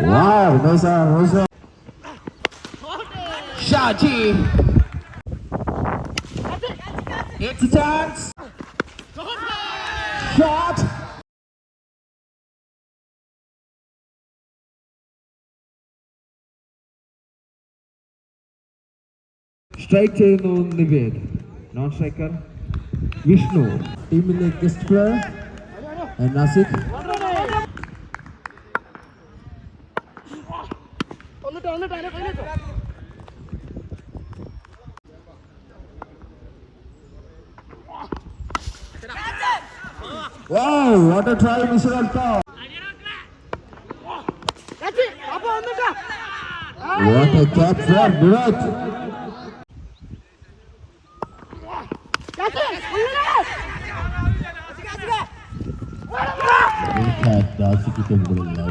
Wow, nice on, nice on. Shaji. It's a chance. Shot. Strike chain on the bed. Non-striker. Vishnu. Team is a guest player. And Nasik. വന്നിട്ട് വന്നിട്ട് അതിനെ കയ്യിലിട്ടോ Wow, what a try, Mr. Alta. കച്ചി അപ്പൊ വന്നിട്ടാ What a catch for Virat. കച്ചി ഉള്ളിലാ. ബോളേ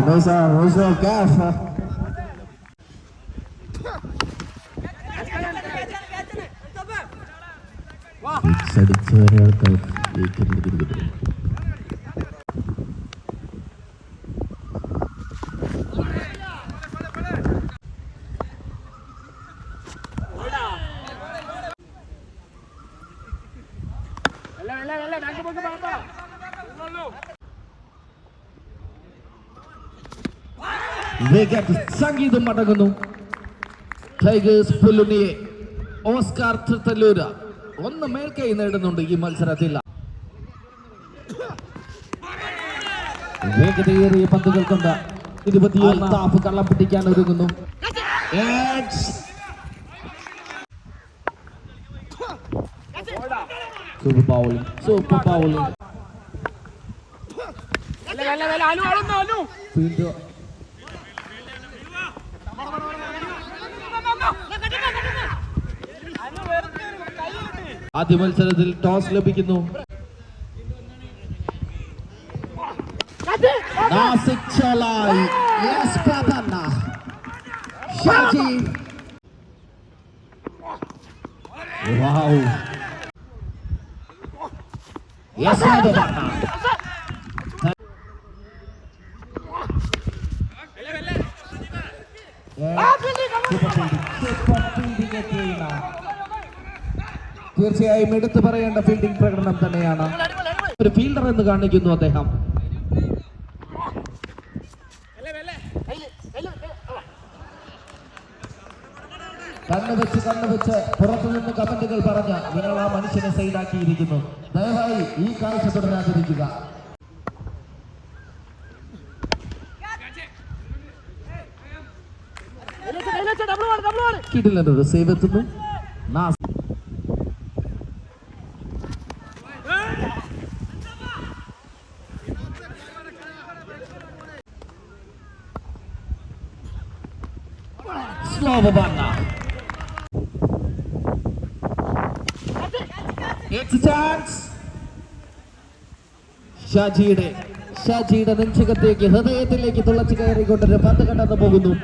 Wow, nice one, nice one, catch. അടിച്ചവരെയാൾക്ക് wicket സംഗീതം മടങ്ങുന്നു ടൈഗേഴ്സ് പുല്ലുണിയെ ഓസ്കാർ തൃത്തല്ലൂര ഒന്ന് മേൽക്കൈ നേടുന്നുണ്ട് ഈ മത്സരത്തിൽ. വേഗതയേറിയ പന്തുകൾ കൊണ്ട് ഇരുപത്തിയൊന്ന് താഫ് കള്ളം പിടിക്കാൻ ഒരുങ്ങുന്നു. Super Super bowling, super bowling. ആദ്യ മത്സരത്തിൽ ടോസ് ലഭിക്കുന്നു. Nasik ചോലായി yes Pappanna Shaji wow yes Pappanna തീർച്ചയായും എടുത്തു പറയേണ്ട ഫീൽഡിംഗ് പ്രകടനം തന്നെയാണ്. ഒരു ഫീൽഡർ എന്ന് കാണിക്കുന്നു അദ്ദേഹം. കണ്ണു വെച്ച് കണ്ണു വെച്ച് പുറത്തു നിന്ന് കമന്റുകൾ പറഞ്ഞ് നിങ്ങൾ ആ മനുഷ്യനെ സൈഡാക്കിയിരിക്കുന്നു ദയവായി ഈ കാഴ്ച തുടരാതിരിക്കുക ആണ് സേവ് എത്തുന്നു. ബണ്ണ ചാൻസ് ഷാജിയുടെ ഷാജിയുടെ നെഞ്ചകത്തേക്ക് ഹൃദയത്തിലേക്ക് തുളച്ചു കയറിക്കൊണ്ടൊരു പന്ത് കണ്ടെന്ന് പോകുന്നു.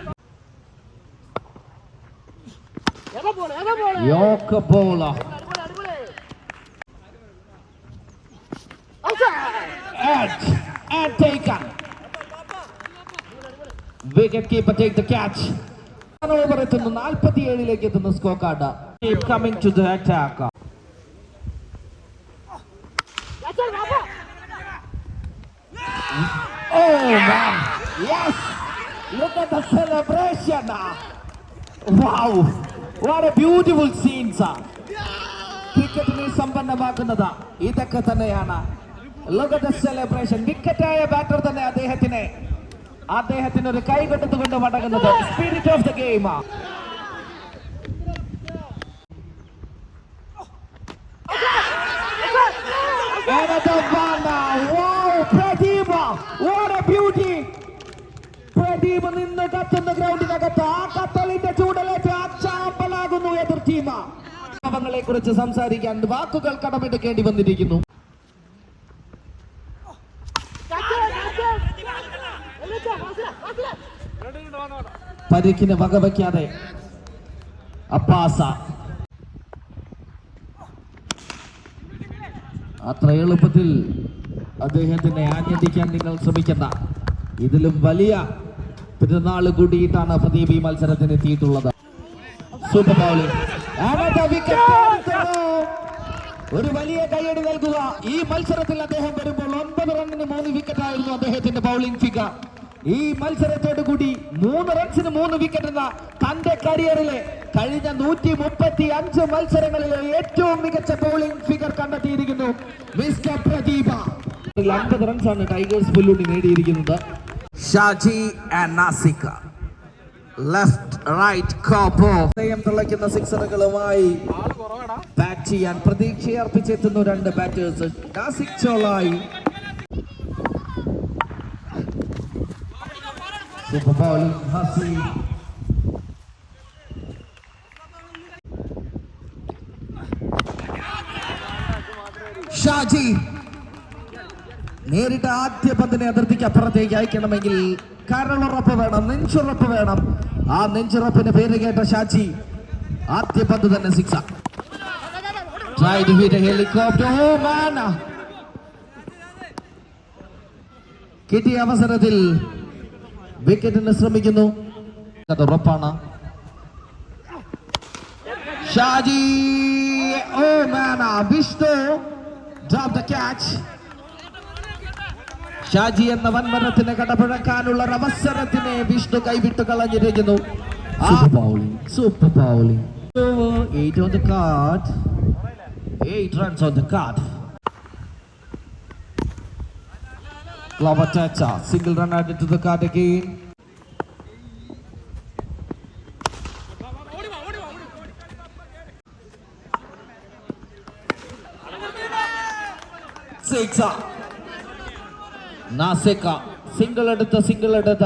Wicket keeper take the catch. Over എത്തുന്നു നാൽപ്പത്തി ഏഴിലേക്ക് എത്തുന്ന score card coming to the attack Oh man, yes! Look at the celebration! Wow! What a beautiful scenes! ക്രിക്കറ്റിനെ സമ്പന്നമാക്കുന്നത് ഇതൊക്കെ തന്നെയാണ് ലോകത്തെ സെലിബ്രേഷൻ വിക്കറ്റായ ബാറ്റർ തന്നെ അദ്ദേഹത്തിന് അദ്ദേഹത്തിന് ഒരു കൈ കൊടുത്തുകൊണ്ട് മടങ്ങുന്നത് spirit of the game a beauty. Pradeep നിന്ന് കത്തുന്ന ആ കത്തലിന്റെ ചൂടലേറ്റ് എതിർ ടീമ. കുറിച്ച് സംസാരിക്കാൻ വാക്കുകൾ കടമെടുക്കേണ്ടി വന്നിരിക്കുന്നു. പരിക്കിന് വകവയ്ക്കാതെ. അപ്പാസ. അത്ര എളുപ്പത്തിൽ അദ്ദേഹത്തിനെ ആഞ്ഞടിക്കാൻ നിങ്ങൾ ശ്രമിക്കണ്ട. ഇതിലും വലിയ പെരുന്നാൾ കൂടിയിട്ടാണ് പ്രദീപ് ഈ മത്സരത്തിന് എത്തിയിട്ടുള്ളത്. സൂപ്പർ ബൗളിംഗ് ഒരു വലിയ കൈയടി നൽകുക. ഈ മത്സരത്തിൽ അദ്ദേഹം വരുമ്പോൾ ഒൻപത് റണ്ണിന് മൂന്ന് വിക്കറ്റായിരുന്നു അദ്ദേഹത്തിന്റെ ബൗളിംഗ് ഫിഗർ ഈ മത്സരത്തോടു കൂടി മൂന്ന് റൺസിന് മൂന്ന് വിക്കറ്റ് എന്ന തന്റെ കരിയറിലെ കഴിഞ്ഞ നൂറ്റി മുപ്പത്തി അഞ്ച് മത്സരങ്ങളിലെ ഏറ്റവും മികച്ച ബൗളിംഗ് ഫിഗർ കണ്ടെത്തിയിരിക്കുന്നു മിസ്റ്റർ പ്രദീപ. അൻപത് റൺസാണ് ടൈഗേഴ്സ് പുല്ലുണ്ണി നേടിയിരിക്കുന്നത്. Shaji and Nasika left right കോപ്പോ ഹൃദയം തിളയ്ക്കുന്ന സിക്സറുകളുമായി ബാറ്റ് ചെയ്യാൻ പ്രതീക്ഷയർപ്പിച്ചെത്തുന്നു രണ്ട് ബാറ്റേഴ്സ് നാസിക് ചോളായി. ബോളിംഗ് ഹസി ഷാജി നേരിട്ട് ആദ്യ പന്തിനെ അതിർത്തിക്ക് അപ്പുറത്തേക്ക് അയക്കണമെങ്കിൽ കരളുറപ്പ് വേണം നെഞ്ചുറപ്പ് വേണം. ആ നെഞ്ചുറപ്പിന്റെ പേര് കേട്ട ഷാജി ആദ്യ പന്ത് തന്നെ സിക്സ് ട്രൈ helicopter. Oh കിട്ടിയ അവസരത്തിൽ വിക്കറ്റിന് ശ്രമിക്കുന്നു. അത് ഉറപ്പാണ്. Shaji oh man Vishnu drop the catch Shaji എന്ന വൻമരത്തിന് കടപഴക്കാനുള്ള അവസരത്തിനെ വിഷ്ണു കൈവിട്ട് കളഞ്ഞിരിക്കുന്നു. Super bowling super bowling eight on the card eight runs on the card Clover Chacha, single run added to the card again. Six up. Nasika single എടുത്ത single എടുത്ത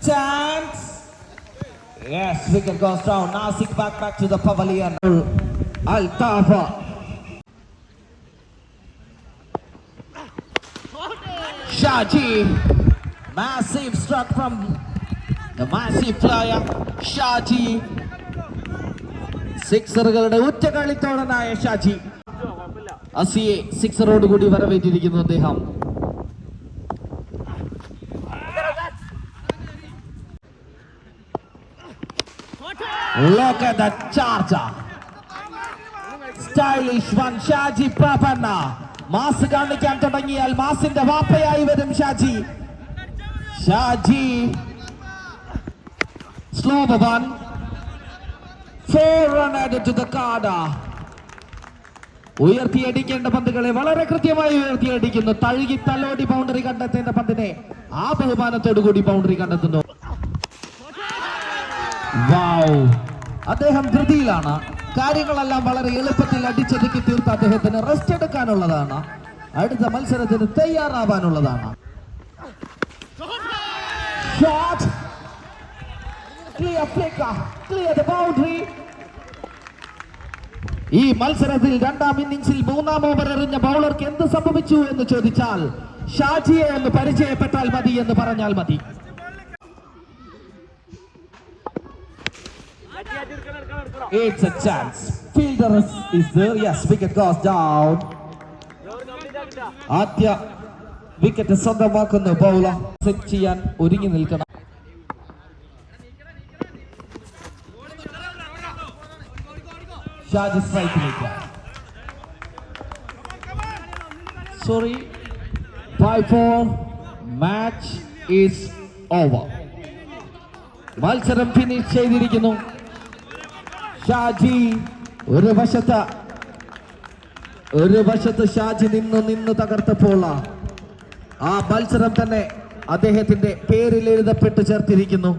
Chance. Yes, wicket goes down. Nasik back back to the pavilion. Altafa. Shaji. Massive struck from the massive flyer. Shaji. സിക്സറുകളുടെ ഉറ്റകളിത്തോടനായ ഷാജി അസിയെ സിക്സറോട് കൂടി വരവേറ്റിരിക്കുന്നു അദ്ദേഹം Look at that charger. Stylish one, Shaji Pappanna mass കാണിക്കാൻ തുടങ്ങിയാൽ മാസിന്റെ വാപ്പയായി വരും Shaji. Shaji. Slow one four run added to the card. ഉയർത്തിയടിക്കേണ്ട പന്തുകളെ വളരെ കൃത്യമായി ഉയർത്തിയടിക്കുന്നു. തഴുകി തലോടി ബൗണ്ടറി കണ്ടെത്തേണ്ട പന്തിനെ ആ ബഹുമാനത്തോടു കൂടി ബൗണ്ടറി കണ്ടെത്തുന്നു. വൗ അദ്ദേഹം ധൃതിയിലാണ്. കാര്യങ്ങളെല്ലാം വളരെ എളുപ്പത്തിൽ അടിച്ചൊതുക്കി തീർത്ത് അദ്ദേഹത്തിന് റെസ്റ്റ് എടുക്കാനുള്ളതാണ്. അടുത്ത മത്സരത്തിന് തയ്യാറാവാനുള്ളതാണ്. ഈ മത്സരത്തിൽ രണ്ടാം ഇന്നിംഗ്സിൽ മൂന്നാം ഓവർ എറിഞ്ഞ ബൗളർക്ക് എന്ത് സംഭവിച്ചു എന്ന് ചോദിച്ചാൽ ഷാജിയെ ഒന്ന് പരിചയപ്പെട്ടാൽ മതി എന്ന് പറഞ്ഞാൽ മതി. It's a chance. Fielder is, there. Yes, wicket goes down. ആദ്യ വിക്കറ്റ് സ്വന്തമാക്കുന്ന ബൗളർ സെറ്റ് ചെയ്യാൻ ഒരുങ്ങി നിൽക്കണം Shaji സ്ട്രൈക്കിലേക്ക് sorry five four match is over മത്സരം ഫിനിഷ് ചെയ്തിരിക്കുന്നു ഷാജി ഒരു വശത്ത് ഒരു വശത്ത് ഷാജി നിന്ന് നിന്ന് തകർത്തപ്പോൾ ആ മത്സരം തന്നെ അദ്ദേഹത്തിന്റെ പേരിൽ എഴുതപ്പെട്ട് ചേർത്തിരിക്കുന്നു.